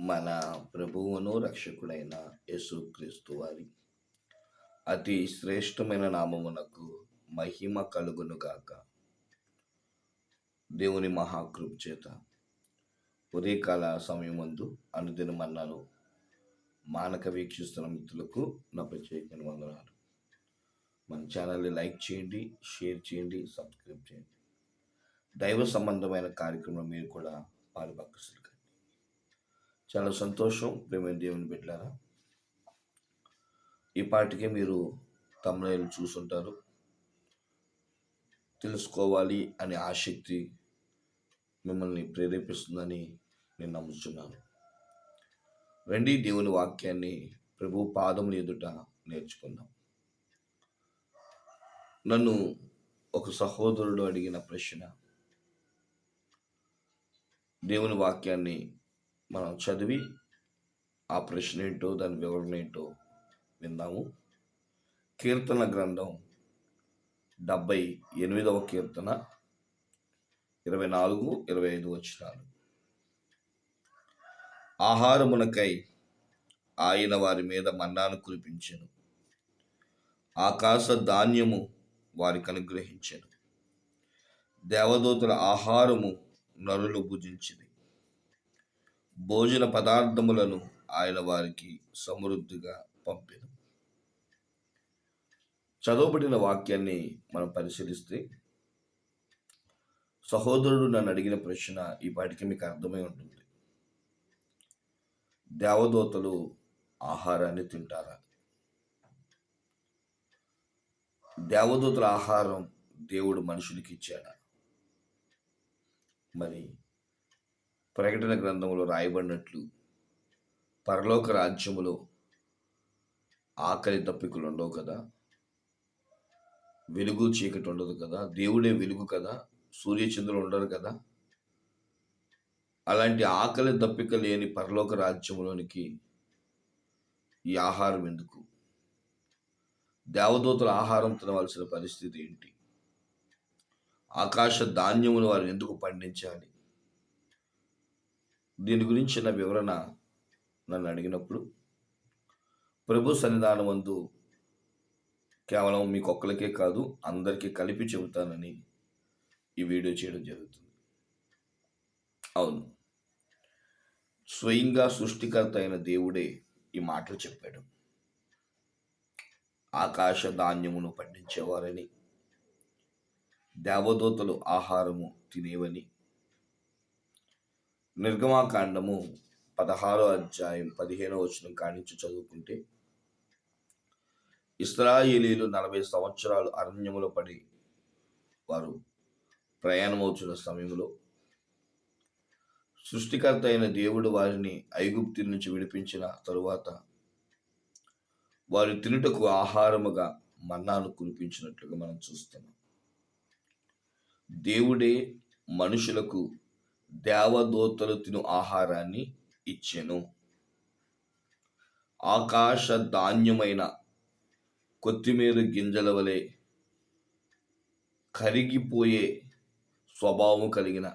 మన ప్రభువును రక్షకుడైన యేసుక్రీస్తు వారి అతి శ్రేష్టమైన నామమునకు మహిమ కలుగును గాక. దేవుని మహాకృప చేత ఉదయకాల సమయమందు అనుదినమన్నాను మానక వీక్షిస్తున్న మిత్రులకు నా ప్రత్యేకమైన వందనాలు. మన ఛానల్ని లైక్ చేయండి షేర్ చేయండి సబ్స్క్రైబ్ చేయండి. దైవ సంబంధమైన కార్యక్రమం మీరు కూడా పాలుపక్కసులు చాలా సంతోషం ప్రేమైన దేవుని బిడ్డారా ఈ పాటికే మీరు తమిళలు చూసుంటారు. తెలుసుకోవాలి అనే ఆసక్తి మిమ్మల్ని ప్రేరేపిస్తుందని నేను నమ్ముతున్నాను రండి దేవుని వాక్యాన్ని ప్రభు పాదముల ఎదుట నేర్చుకుందాం. నన్ను ఒక సహోదరుడు అడిగిన ప్రశ్న. దేవుని వాక్యాన్ని మనం చదివి ఆ ప్రశ్న ఏంటో దాని వివరణ ఏంటో విందాము. కీర్తన గ్రంథం డెబ్బై ఎనిమిదవ కీర్తన ఇరవై నాలుగు ఇరవై ఐదు వచ్చినాలు ఆహారమునకై ఆయన వారి మీద మన్నాను కురిపించెను. ఆకాశ ధాన్యము వారికి అనుగ్రహించెను. దేవదూతల ఆహారము నరులు భుజించింది భోజన పదార్థములను ఆయన వారికి సమృద్ధిగా పంపెను. చదవబడిన వాక్యాన్ని మనం పరిశీలిస్తే సహోదరుడు నన్ను అడిగిన ప్రశ్న ఈ పాటికి మీకు అర్థమై ఉంటుంది. దేవదూతలు ఆహారాన్ని తింటారా? దేవదూతల ఆహారం దేవుడు మనుషులకి ఇచ్చాడా? మరి ప్రకటన గ్రంథంలో రాయబడినట్లు పరలోక రాజ్యములో ఆకలి తప్పికలు ఉండవు కదా? వెలుగు చీకటి ఉండదు కదా? దేవుడే వెలుగు కదా? సూర్యచంద్రులు ఉండరు కదా? అలాంటి ఆకలి దప్పిక లేని పరలోక రాజ్యంలోనికి ఈ ఆహారం ఎందుకు? దేవదూతల ఆహారం తినవలసిన పరిస్థితి ఏంటి? ఆకాశ ధాన్యమును వారు ఎందుకు పండించాలి? దీని గురించిన వివరణ నన్ను అడిగినప్పుడు ప్రభు సన్నిధానమందు కేవలం మీకు ఒక్కరికే కాదు అందరికీ కలిపి చెబుతానని ఈ వీడియో చేయడం జరుగుతుంది. అవును. స్వయంగా సృష్టికర్త అయిన దేవుడే ఈ మాటలు చెప్పాడు. ఆకాశ ధాన్యమును పండించేవారని దేవదూతలు ఆహారము తినేవని నిర్గమాకాండము పదహారో అధ్యాయం పదిహేనో వచనం కానించి చదువుకుంటే ఇస్రాయేలీలు నలభై సంవత్సరాలు అరణ్యములో పడి వారు ప్రయాణమవుతున్న సమయంలో సృష్టికర్త అయిన దేవుడు వారిని ఐగుప్తి నుంచి విడిపించిన తరువాత వారి తినుటకు ఆహారముగా మన్నాను కురిపించినట్లుగా మనం చూస్తున్నాం. దేవుడే మనుషులకు దేవదూతలు తిను ఆహారాన్ని ఇచ్చెను. ఆకాశ ధాన్యమైన కొత్తిమీర గింజల వలె కరిగిపోయే స్వభావం కలిగిన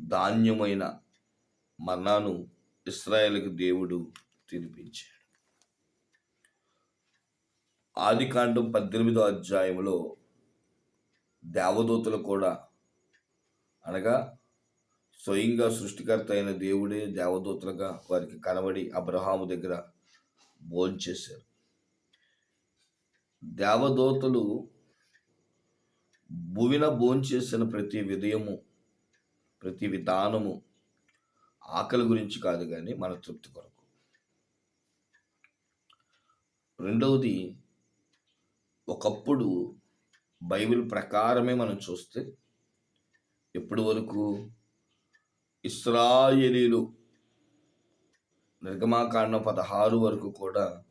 ధాన్యమైన మన్నాను ఇస్రాయేల్కి దేవుడు తినిపించాడు. ఆదికాండం పద్దెనిమిదో అధ్యాయంలో దేవదూతలు కూడా అనగా స్వయంగా సృష్టికర్త అయిన దేవుడే దేవదూతలుగా వారికి కనబడి అబ్రహాము దగ్గర భోంచేశారు దేవదూతలు భువిన భోంచేసిన ప్రతి విధయము ప్రతి విధానము ఆకలి గురించి కాదు కానీ మన తృప్తి కొరకు. రెండవది ఒకప్పుడు బైబిల్ ప్రకారమే మనం చూస్తే ఎప్పటి వరకు? ఇస్రాయేలీలు నిర్గమాకాండం పదహారు వరకు కూడా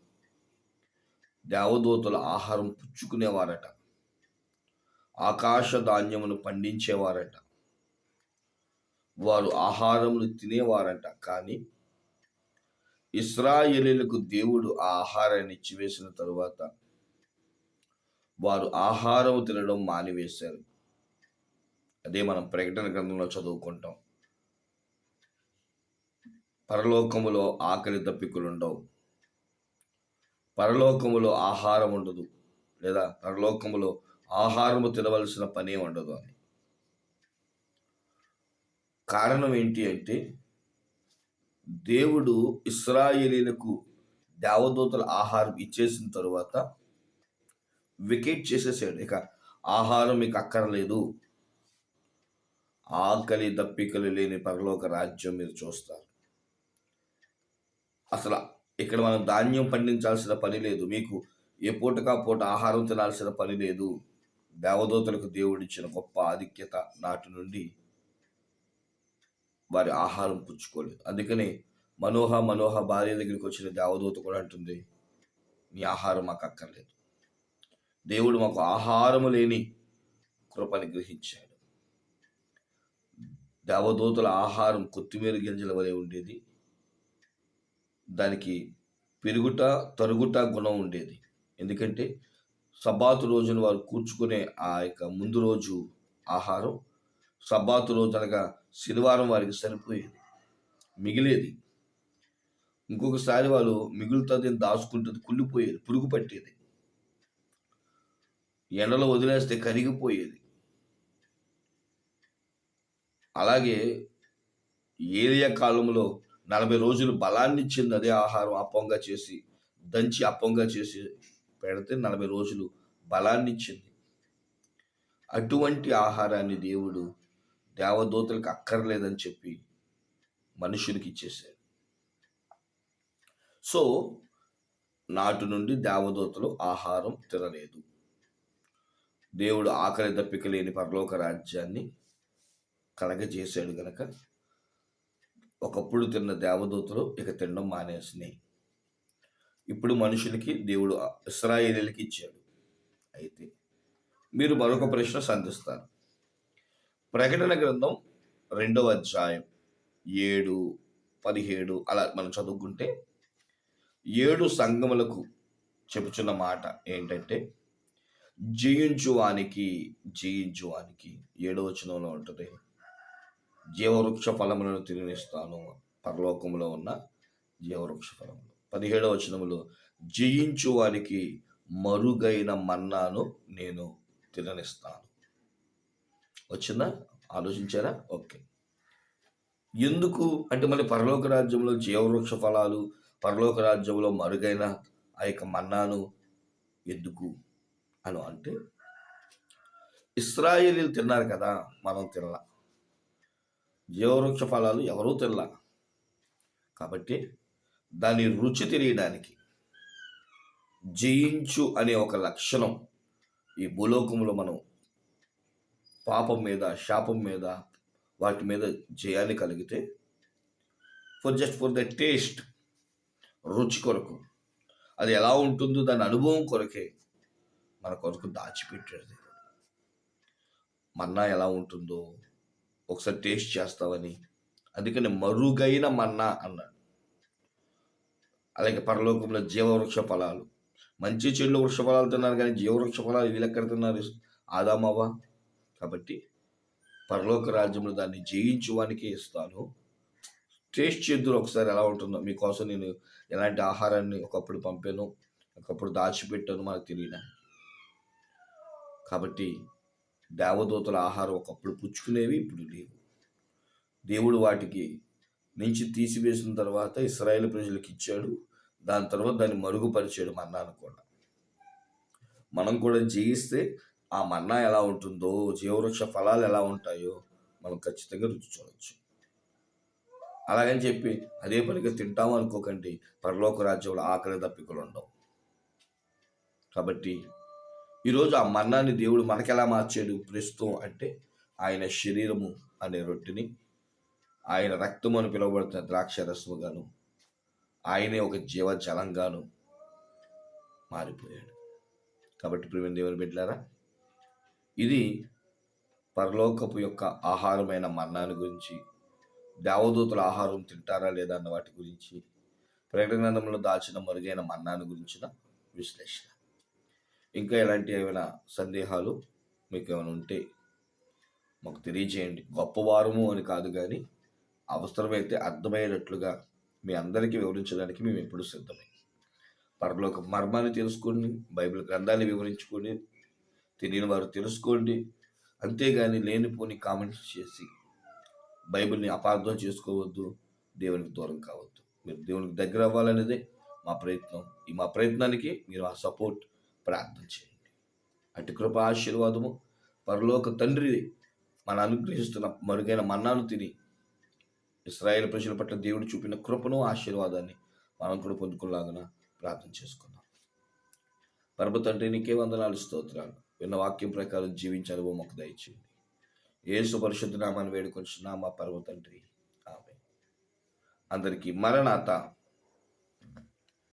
దేవదూతల ఆహారం పుచ్చుకునేవారట. ఆకాశ ధాన్యమును పండించేవారట. వారు ఆహారమును తినేవారట. కానీ ఇస్రాయేలీలకు దేవుడు ఆ ఆహారాన్ని ఇచ్చివేసిన తరువాత వారు ఆహారం తినడం మానివేశారు. అదే మనం ప్రకటన గ్రంథంలో చదువుకుంటాం. పరలోకములో ఆకలి తప్పికులుండవు. పరలోకములో ఆహారం ఉండదు. లేదా పరలోకములో ఆహారము తినవలసిన పని ఉండదు అని. కారణం ఏంటి అంటే దేవుడు ఇస్రాయేలీలకు దేవదూతల ఆహారం ఇచ్చేసిన తరువాత వికెట్ చేసేసాడు. ఇక ఆహారం మీకు అక్కర్లేదు. ఆకలి దప్పికలు లేని పరలోక రాజ్యం మీరు చూస్తారు. అసలు ఇక్కడ మనం ధాన్యం పండించాల్సిన పని లేదు. మీకు ఏ పూటకా పూట ఆహారం తినాల్సిన పని లేదు. దేవదూతలకు దేవుడిచ్చిన గొప్ప ఆధిక్యత నాటి నుండి వారి ఆహారం పుచ్చుకోలేదు. అందుకని మనోహ మనోహ భార్య దగ్గరికి వచ్చిన దేవదూత కూడా అంటుంది నీ ఆహారం మాకు అక్కర్లేదు. దేవుడు మాకు ఆహారము లేని కృపని గ్రహించాడు. దేవదూతల ఆహారం కొత్తిమీర గింజల వలె ఉండేది. దానికి పెరుగుట తరుగుట గుణం ఉండేది. ఎందుకంటే సబ్బాతు రోజున వారు కూర్చుకునే ఆ యొక్క ముందు రోజు ఆహారం సబ్బాతు రోజు అనగా శనివారం వారికి సరిపోయేది మిగిలేది. ఇంకొకసారి వాళ్ళు మిగులుతుంది దాచుకుంటుంది కుళ్ళిపోయేది పురుగు పట్టేది. ఎండలో వదిలేస్తే కరిగిపోయేది. అలాగే ఏరియా కాలంలో నలభై రోజులు బలాన్ని ఇచ్చింది అదే ఆహారం అప్పంగా చేసి దంచి అప్పంగా చేసి పెడితే నలభై రోజులు బలాన్ని ఇచ్చింది. అటువంటి ఆహారాన్ని దేవుడు దేవదూతలకు అక్కర్లేదని చెప్పి మనుషులకి ఇచ్చేశారు సో నాటి నుండి దేవదూతలు ఆహారం తినలేదు. దేవుడు ఆకలి దప్పిక లేని పరలోక రాజ్యాన్ని కలగజేశాడు గనక. ఒకప్పుడు తిన్న దేవదూతలు ఇక తినడం మానేసినాయి. ఇప్పుడు మనుషులకి దేవుడు ఇస్రాయేలీలకి ఇచ్చాడు. అయితే మీరు మరొక ప్రశ్న సంధిస్తారు ప్రకటన గ్రంథం రెండవ అధ్యాయం ఏడు పదిహేడు అలా మనం చదువుకుంటే ఏడు సంఘములకు చెప్పుచున్న మాట ఏంటంటే జయించువానికి జయించువానికి ఏడో వచనంలో ఉంటుంది. జీవవృక్ష ఫలములను తినిస్తాను పరలోకంలో ఉన్న జీవవృక్ష ఫలములు. పదిహేడవ వచనములు జయించు వారికి మరుగైన మన్నాను నేను తిననిస్తాను. వచ్చిందా? ఆలోచించారా? ఓకే. ఎందుకు? అంటే మళ్ళీ పరలోక రాజ్యంలో జీవవృక్ష ఫలాలు పరలోక రాజ్యంలో మరుగైన ఆ యొక్క మన్నాను ఎందుకు అని అంటే ఇస్రాయేలీలు తిన్నారు కదా మనం తినలా. జీవవృక్ష ఫలాలు ఎవరూ తినలా. కాబట్టి దాని రుచి తెలియడానికి జయించు అనే ఒక లక్షణం ఈ భూలోకంలో మనం పాపం మీద శాపం మీద వాటి మీద జయాన్ని కలిగితే for just for the taste రుచి కొరకు అది ఎలా ఉంటుందో దాని అనుభవం కొరకే మన కొరకు దాచిపెట్టాడు మన్నా ఎలా ఉంటుందో ఒకసారి టేస్ట్ చేస్తావని. అందుకని మరుగైన మన్నా అన్నాడు. అలాగే పరలోకంలో జీవవృక్ష ఫలాలు. మంచి చెడు వృక్ష ఫలాలు తిన్నారు కానీ జీవవృక్ష ఫలాలు వీళ్ళెక్కడ తిన్నారు? ఆదామవ్వ. కాబట్టి పరలోక రాజ్యంలో దాన్ని జయించువానికి ఇస్తాను. టేస్ట్ చేద్దురు ఒకసారి ఎలా ఉంటుందో. మీకోసం నేను ఎలాంటి ఆహారాన్ని ఒకప్పుడు పంపాను ఒకప్పుడు దాచిపెట్టాను మనకు తెలియదా? కాబట్టి దేవదూతల ఆహారం ఒకప్పుడు పుచ్చుకునేవి ఇప్పుడు లేవు. దేవుడు వాటికి నుంచి తీసివేసిన తర్వాత ఇస్రాయేల్ ప్రజలకు ఇచ్చాడు. దాని తర్వాత దాన్ని మరుగుపరిచాడు మన్నాను కూడా. మనం కూడా జయిస్తే ఆ మన్నా ఎలా ఉంటుందో జీవవృక్ష ఫలాలు ఎలా ఉంటాయో మనం ఖచ్చితంగా రుచి చూడవచ్చు అలాగని చెప్పి అదే పనిగా తింటాము అనుకోకండి. పరలోక రాజ్యంలో ఆకలి దప్పికలు ఉండవు. కాబట్టి ఈరోజు ఆ మన్నాన్ని దేవుడు మనకెలా మార్చాడు ప్రస్తుతం అంటే ఆయన శరీరము అనే రొట్టెని ఆయన రక్తము అని పిలువబడుతున్న ద్రాక్ష రసముగాను ఆయనే ఒక జీవజలంగాను మారిపోయాడు. కాబట్టి ప్రియమైన దేవుని బిడ్డారా ఇది పరలోకపు యొక్క ఆహారమైన మరణాన్ని గురించి దేవదూతల ఆహారం తింటారా లేదా అన్న వాటి గురించి ప్రకటనంలో దాచిన మరుగైన మన్నాను గురించిన విశ్లేషణ. ఇంకా ఎలాంటి ఏమైనా సందేహాలు మీకు ఏమైనా ఉంటే మాకు తెలియజేయండి. గొప్పవారము అని కాదు కానీ అవసరమైతే అర్థమయ్యేటట్లుగా మీ అందరికీ వివరించడానికి మేము ఎప్పుడు సిద్ధమే. పరలోక మర్మాన్ని తెలుసుకోండి బైబిల్ గ్రంథాన్ని వివరించుకోండి తెలియని వారు తెలుసుకోండి. అంతేగాని లేనిపోని కామెంట్స్ చేసి బైబిల్ని అపార్థం చేసుకోవద్దు దేవునికి దూరం కావద్దు. మీరు దేవునికి దగ్గర అవ్వాలనేదే మా ప్రయత్నం. ఈ మా ప్రయత్నానికి మీరు ఆ సపోర్ట్ ప్రార్థన చేయండి అటు కృప ఆశీర్వాదము పరలోక తండ్రి మన అనుగ్రహిస్తున్న మరుగైన మన్నాను తిని ఇస్రాయేల్ ప్రజల పట్ల దేవుడు చూపిన కృపను ఆశీర్వాదాన్ని మనం కూడా పొందుకునేలాగా ప్రార్థన చేసుకుందాం. పరమ తండ్రి నీకే వందనాలు స్తోత్రాలు. విన్న వాక్యం ప్రకారం జీవించే అనుభవం మాకు దయచేయండి. ఏసు పరిశుద్ధ నామాన్ని వేడుకొచ్చిన మా పరమ తండ్రి. ఆమె అందరికీ మరణాత